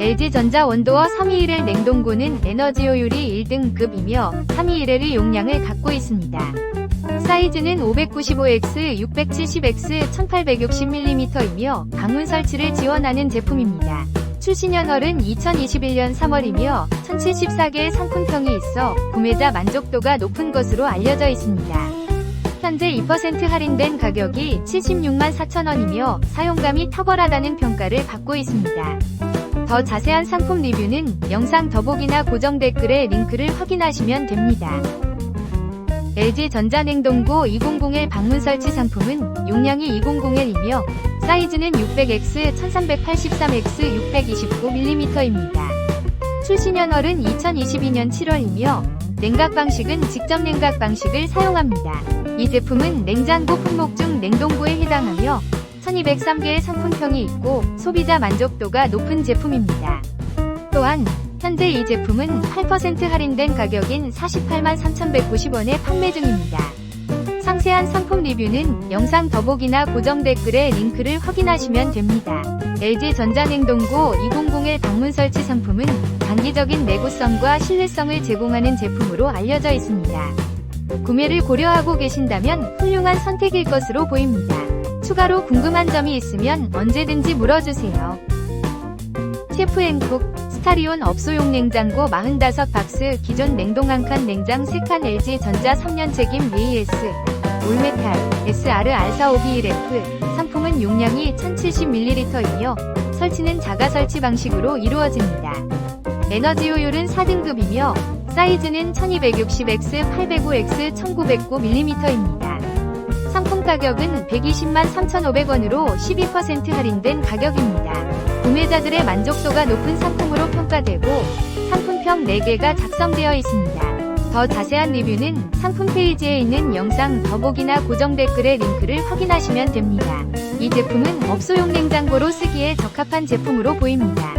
LG전자 원도어 321L 냉동고는 에너지 효율이 1등급이며 321L의 용량을 갖고 있습니다. 사이즈는 595X, 670X, 1860mm이며 방문 설치를 지원하는 제품입니다. 출시년월은 2021년 3월이며 1074개의 상품평이 있어 구매자 만족도가 높은 것으로 알려져 있습니다. 현재 2% 할인된 가격이 76만 4천원이며 사용감이 탁월하다는 평가를 받고 있습니다. 더 자세한 상품 리뷰는 영상 더보기나 고정 댓글에 링크를 확인하시면 됩니다. LG 전자냉동고 200L 방문 설치 상품은 용량이 200L이며 사이즈는 600X, 1383X, 629mm입니다. 출시년월은 2022년 7월이며 냉각 방식은 직접 냉각 방식을 사용합니다. 이 제품은 냉장고 품목 중 냉동고에 해당하며 1203개의 상품평이 있고 소비자 만족도가 높은 제품입니다. 또한 현재 이 제품은 8% 할인된 가격인 48만 3,190원에 판매 중입니다. 상세한 상품 리뷰는 영상 더보기나 고정 댓글에 링크를 확인하시면 됩니다. LG 전자냉동고 200의 방문 설치 상품은 단기적인 내구성과 신뢰성을 제공하는 제품으로 알려져 있습니다. 구매를 고려하고 계신다면 훌륭한 선택일 것으로 보입니다. 추가로 궁금한 점이 있으면 언제든지 물어주세요. 셰프 앵콕 스타리온 업소용 냉장고 45박스 기존 냉동 한 칸 냉장 3칸 LG 전자 3년 책임 AS 올메탈 SR-R4521F 상품은 용량이 1070ml이며 설치는 자가 설치 방식으로 이루어집니다. 에너지 효율은 4등급이며 사이즈는 1260X, 805X, 1909mm입니다. 상품 가격은 120만 3,500원으로 12% 할인된 가격입니다. 구매자들의 만족도가 높은 상품으로 평가되고 상품평 4개가 작성되어 있습니다. 더 자세한 리뷰는 상품 페이지에 있는 영상 더보기나 고정 댓글의 링크를 확인하시면 됩니다. 이 제품은 업소용 냉장고로 쓰기에 적합한 제품으로 보입니다.